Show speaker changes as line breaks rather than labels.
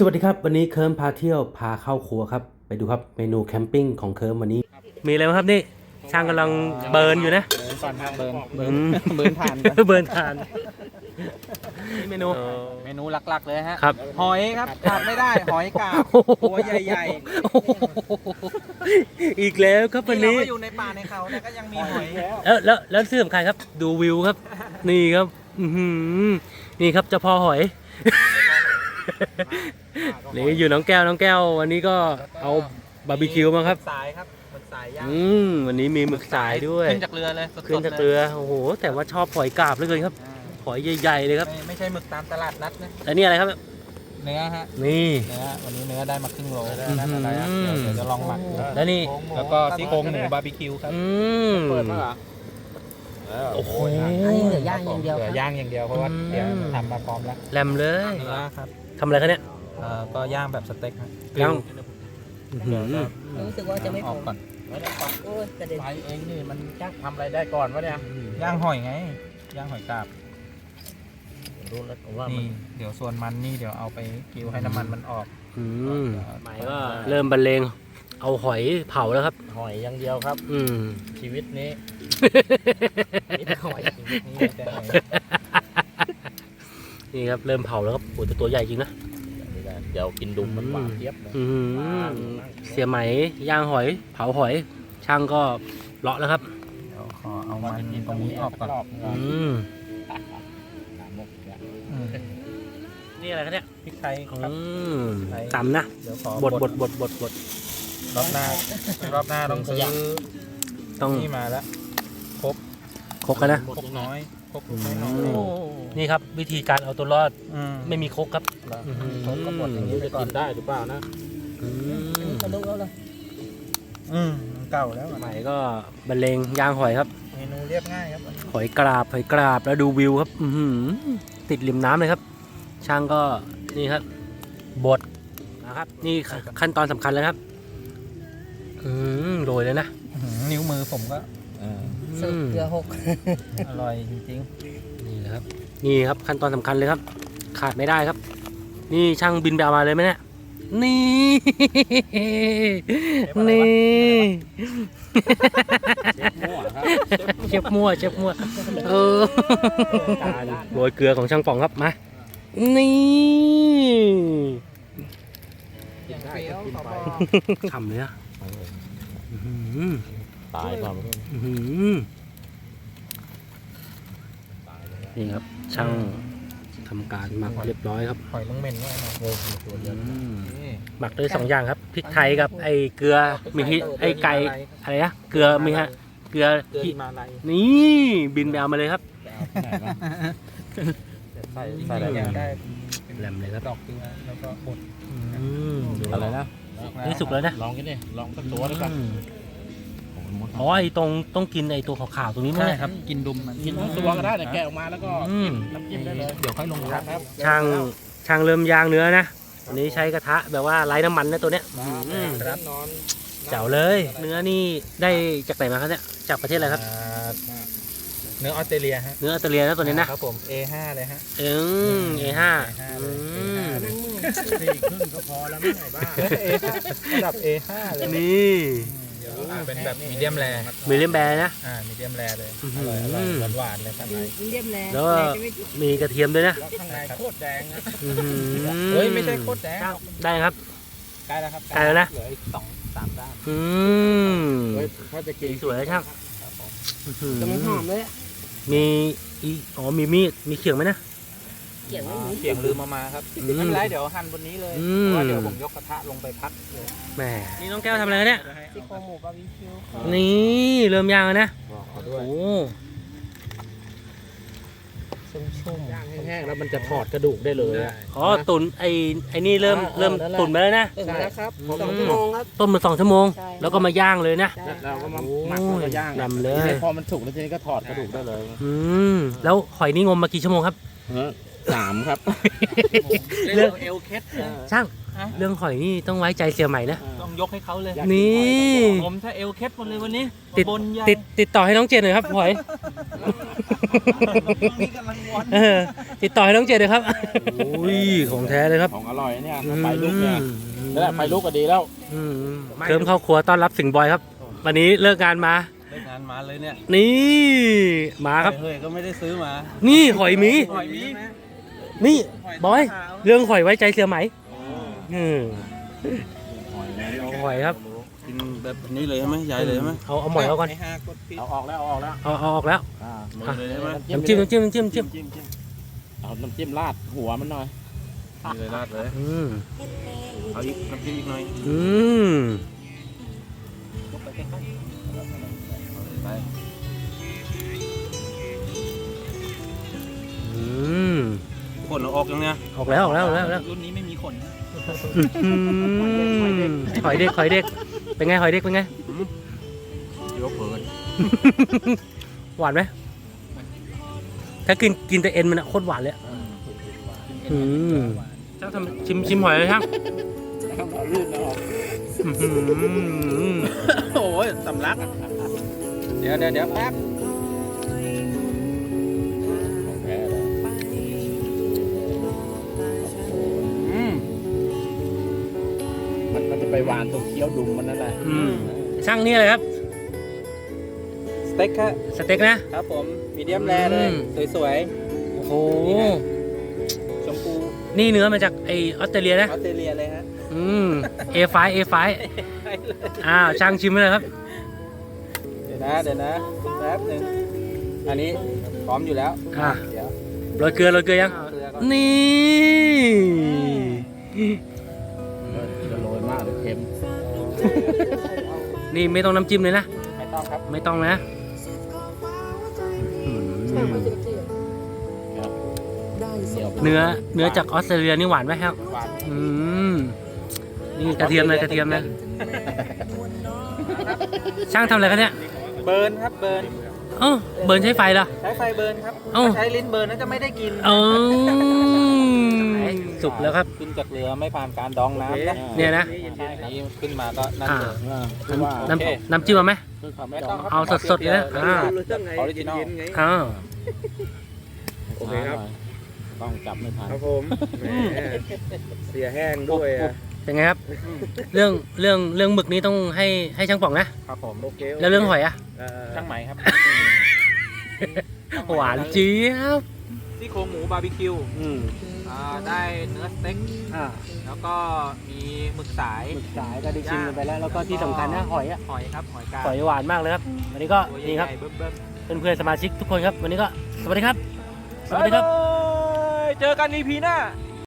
สวัสดีครับ วันนี้เคิร์มพาเที่ยวพาเข้าครัวครับ ไปดูครับเมนูแคมปิ้งของเคิร์มวันนี้ มีอะไรบ้างครับนี่ช่างกำลังเบิร์นอยู่นะ
เบิร์นก่อนครับเบิร์นเบิ
อื
ร์น
ม
เบิร์นผ่านก่อน
เบิร์นทานนี่เมนู
เมนูหลักๆเลยฮะ
ครับ
หอยครับขาดไม่ได้หอยกาบตัวใหญ่
โอ้โหอีกแล้วครับ
ๆ
วัน
นี่เรา
นี้
ก็อยู่ในป่าในเขาแต่ก็ยังมีหอย
แล้วแล้วแล้วที่สำคัญครับ ดูวิวครับ นี่ครับ อือหือนี่ครับเจ้าพ่อหอย นี่อยู่น้องแก้วน้องแก้ว วันนี้ก็เอาบาร์บีคิวมาครับ
สายครับหมึกสายย่าง
อืมวันนี้มีหมึกสายด้วย
ขึ้นจากเรือเลยสดๆ
ขึ้นจากเรือโอ้โหแต่ว่าชอบหอยกาบเหลยเกินครับ
อ่า
หอยใหญ่ๆเลยครับ
ไม่ไม่ใช่หมึกตามตลาดนัดนะ
แล้วนี่อะไรครับ
เนื้อฮะ
นี่
เนื้อวันนี้เนื้อได้มาครึ่งโล
อื้อหือ
เดี๋ยวเดี๋ยวจะลองหมักดู
แล้วนี่
แล้วก็ซี่โครงหมูบาร์บีคิวครับ
อืม โอ้โห
อันนี้เหลือย่างอย่างเดียว
เหลือย่างอย่างเดียวเพราะว่า
อืม
เดี๋ยวทำมาพร้อมแล้ว
แรมเลย
เนื้อครับ
ทำอะไรคะเนี่ย
เอ่อก็ย่างแบบสเต็กครับ
ย่าง อื้อหือ
รู้สึกว่าจะไม่
อ
พ
อ
อก
ก่อน
โอ้ยกระเด็น
ไปเองนี่มันจะทำอะไรได้ก่อนวะเนี่ย
ย่างหอยไง ย่างหอยกาบ
รู้แล้วว่ามั
นี่
น
เดี๋ยวส่วนมันนี่เดี๋ยวเอาไปกิวให้น้ำมันมันออก
อืมหมายก็เริ่มบรรเลง เอาหอยเผาแล้วครับ
หอยอย่างเดียวครับ
อืม
ชีวิตนี้ มีแต่หอย
นี่แต่หอย
นี่ครับเริ่มเผาแล้วครับโอ้แต่ตัวใหญ่จริงนะ
เดี๋ยวกินดุมมันหวานเทียบเลย
อืมเสียไหมย่างหอย เผาหอย ช่างก็เลาะแล้วครับ
เดี๋ยวขอเอามันตรงนี้ออกก่อน
อืม
อืม
นี่อะไรครับเนี่ย
พริกไทยครับ
อืมตำนะ
เดี๋ยวขอบ
ดบดบดบดบด
รอบหน้ารอบหน้าต้องซื้อ
ต้อง
นี่มาแล้ว
ครกกันนะ
ครกน้อยครก
อืม
น้อย
นี่ครับ วิธีการเอาตัวรอด
อืม
ไม่มีครกครับอืม
ครกก็บดอย่างนี้ไป
จะ
ก่อ
กิ
น
นได้หรือเปล่านะ
อืม
กระดูกแล้วเลย
อืมเก่าแล้ว
ใหม่ก็บรรเลงย่างหอยครับ
เมนูเรียบง่ายครับ
หอยกราบหอยกราบแล้วดูวิวครับอือหือติดริมน้ำเลยครับ ช่างก็นี่ครับบดนะครับ นี่ขั้นตอนสำคัญแล้วครับ อืมโรยเลยนะ
อื้อหือนิ้วมือผมก็
สุดเกลือหก
อร่อยจริง
นี่นะครับ นี่ครับขั้นตอนสำคัญเลยครับ ขาดไม่ได้ครับ นี่ช่างบินไปเอามาเลยไหมเนี่ย นี่ นี่
มั่วครับ
เชฟมั่วเชฟมั่วเออโรยเกลือของช่างป่องครับมา นี่
ๆอย่างเปรี้ยวเขาบอก
ฉ่ำเลยอะอื้อหือ
ตายก่อน
อื้อหือนี่ครับ ช่างทำการหมักเรียบร้อยครับ
หอยลงเหม็นด้วยนะ
อืม
นี่
หมักด้วยสองอย่างครับพริกไทยกับไอ้เกลือมีที่ไอ้ไก่อะไรนะเกลือมีฮะเกลือ
เกลือ
ที่
หิมาลัย
นี่บินไปเอามาเลยครับ
ใส่ใส่อะไรอยากได้
แหลมเลยครับ
ดอกเกลือแล้วก็บด
อืม
อะไรนะ
นี่สุกแล้วนะ
ลองกันดิลองสักตัวได้ป่ะ
อืมอ๋อไอ้ตรงต้องกินไอ้ตัวขาวๆตรงนี้มั้ง
ใช่
เนี่ย
ครับ กินดุมมัน
กินทั้งตัวก็ได้แต่แกะออกมาแล้วก็
อืม
น้ำจิ้มได้เลยเดี๋ยวค่อยลงครับครับ
ช่างช่างเริ่มย่างเนื้อนะวันนี้ใช้กระทะแบบว่าไร้น้ำมันนะตัวเนี้ยอืม
ครับ
เจ๋วเลย เนื้อนี่ได้จากไหนมาครับเนี่ยจากประเทศอะไรครับ
อ่าเนื้อออสเตรเลียฮะ
เนื้อออสเตรเลียนะตัวนี้นะครับ
ผม A5 เลยฮะ
เอืมเอห้า
A5
อื
เลย
ม
สี่ครึ่งก็พอแล้วไม่ไหนบ้า
A5 ระดับ A5 เลย
นี่
เดี๋ยวอ่าเป็นแบบมีเดียมแร
มีเลียมแบร์นะ
อ่ามีเดียมแรเลย
อื้อ
อ
หือ
ร่อยอร่อยหวานๆเลยข้างใน
เรียบแรง
แล้วก็
จะไม่ติด
มีกระเทียมด้วยนะ
แล้วข้างในโคตรแดงนะ
อื้อหือ
เฮ้ยไม่ใช่โคตรแดง
ได้ครับ
ใกล้แล้วครับ
ใกล้แล้วนะ
เหลืออีกสองสามด้าน
อืม
เฮ้ยถ้าจะกิน
สวยแล้วช่างอื้อหือ
จะไม่หอมเลยอะ
มีอีอ๋อมีมีดมีเขียงไหมนะ
เกี่ยวไม่มี
เสียงลืมมามาครับ
อืม
ไม่เป็นไรเดี๋ยวหั่นบนนี้เลย
อื
เพ
ม
ราะว่าเดี๋ยวผมยกกระทะลงไปพักเลย
แหมนี่น้องแก้วทำอะไรกันเนี่ย
ซี่โครงหมูบาร์บีคิวค่ะ
นี่เริ่มย่างแล้วนะ
บอกเขา
โอ้
ด้วย
โห
ชุ่ม
ย่างแห้งๆแล้วมันจะถอดกระดูกได้เลยอะ
อ๋อตุนไอ้ไอ้นี่เริ่ม
อ่า
เริ่ม
นั่นแหละ
ตุนไปแล้วนะ
ๆตื่นแล้วครับ
อืม
สองชั่วโมงครับ
ต้มมาสองชั่วโมง
ใช่
แล้วก็มาย่างเลยนะ
ใช่
แล้วเราก็มา
โอ้ย
หมักแล้วก็ย่าง
นำเลย
ทีนี้พอมันสุกแล้วทีนี้ก็ถอดกระดูกได้เลย
อืมแล้วหอยนี่งมมากี่ชั่วโมงครับ
สามครับ
เรื่อง
เอลเคส
ช่างเรื่องหอยนี่ต้องไว้ใจเสียใหม่นะ
ต้องยกให้เขาเลย
นี่
ผมถ้าเอลเคสหมดเลยวันนี้
ติด
บนใหญ่
ติดติดต่อให้น้องเจนหน่อยครับหอย
นี่กำลังวอน
เออติดต่อให้น้องเจนหน่อยครับโอ้ยของแท้เลยครับ
ของอร่อยเนี่ยไฟลุกเนี่ยนั่นแหละไฟลุกก็ดีแล้ว
อืมเติมเข้าครัวต้อนรับสิงห์บอยครับ วันนี้เลิกงานมา
เลิกงานมาเลยเนี่ย
นี่มาครับ
เฮ้ยก็ไม่ได้ซื้อมา
นี่หอยหมี
หอยมี
นี่บอย เรื่องหอยไว้ใจเสือไหมอืมเอาหอยครับ
กินแบบนี้เลยใช่ไหมใหญ่เลยใช่ไหม
เอาเอาหมอยเอาก่อน
เอาออกแล้วเอาออกแล้ว
เอาเอาออกแล้ว
อ่า
อะ
เลยใช่ไหม
น้ำจิ้มน้ำจิ้มน้ำจิ้มน้ำจิ้ม
เอาน้ำจิ้มราดหัวมันหน่อย
นี่เลยราดเลย
อืม
เอาอีกน้ำจิ้มอีกหน่อย
อืม อา
ออกยังเนี่ย
ออกแล้วออกแล้วออกแล้วออกแล้ว
รุ่นนี้ไม่มีขนนะ
อืมหอยเด็กหอยเด็กเป็นไงหอยเด็กเป็นไง
ยกเผิน
หวานไหมถ้ากินกินแต่เอ็นมันอะโคตรหวานเลยอะอืมช่างทำชิมชิมหอยเลยช่าง
เอาลื่นแล้วออก
อื้อหือ
โอ้ยสำลัก เดี๋ยวเดี๋ยวเดี๋ยวแป๊บ
ไปหวานตรงเคี้ยวดุมมันนั่นแหละ
อืมช่างนี่อะไรครับ
สเต็กครับ
สเต็กนะ
ครับผมมีเดียมแรเลย
อืม
สวย
โอ้โห
ๆ ชมพู
นี่เนื้อมาจากไอออสเตรเลียนะ
ออสเตรเลียเลยฮะ
อืม A5 A5 อ้าวช่างชิมเลยครับ
เดี๋ยวนะเดี๋ยวนะแป๊บหนึ่งอันนี้พร้อมอยู่แล้ว
อะ
เดี๋ยว
โรยเกลือโรยเกลือยัง
เกลือก่อน
นี่
ค็ม
นี่ไม่ต้องน้ำจิ้มเลยนะ
ไม่ต้องครับ
ไม่ต้องนะอืม
เดี๋ยว
เนื้อเนื้อจากออสเตรเลียนี่หวานไหมครับ
หวาน
อืม นี่กระเทียมเลยกระเทียมเลยช่างทำอะไรกันเนี่ย
เบิร์นครับเบิร์น
เอ้าเบิร์นใช้ไฟเหรอ
ใช้ไฟเบิร์นครับ
เอ้า
ถ้าใช้ลิ้นเบิร์นนั้นจะไม่ได้กิน
เออ สุกแล้วครับ
ขึ้นจากเรือไม่ผ่านการดองน้ำนะ
เนี่ยนะ
นี่ขึ้นมาก็นั่น
อ่า
เลย
อ่าคือว่า
น้
โอเคำ
น้ำจิ้มเอาไหม
คือความไม่
ไม่
ต้
ต้
อ
องงครับ
เอาสดๆเลยนะอ่า
ออริจินอล
อ้าว
โอเคครับ ต้องจับไม่ทัน
ครับผมแหมเสียแห้งด้วยอะ
เป็นไงครับ เรื่องเรื่องเรื่องหมึกนี้ต้องให้ให้ช่างป่องนะ
ครับผม
โอเคโค
แล้วเรื่องหอยอะ
เอ่อ
ช่างไหมครับ
หวานเจี๊ยบ
ซี่โครงหมูบาร์บีคิว
อืม
อ่าได้เนื้อสเต็ก
อ่า
แล้วก็มีหมึกสาย
หมึกสายก็ได้ชิมกันไปแล้ว แล้วก็ที่สำคัญนะหอยอะ
หอยครับ หอยกา
หอยหวานมากเลยครับ วันนี้ก็
ตัว
นี่
ให
ครับ
ญ่ๆเบิ่ม
เพื่อนๆสมาชิกทุกคนครับ วันนี้ก็สวัสดีครับ
ๆ
สวัสดีครับา
ยายเจอกันอีพีหน้า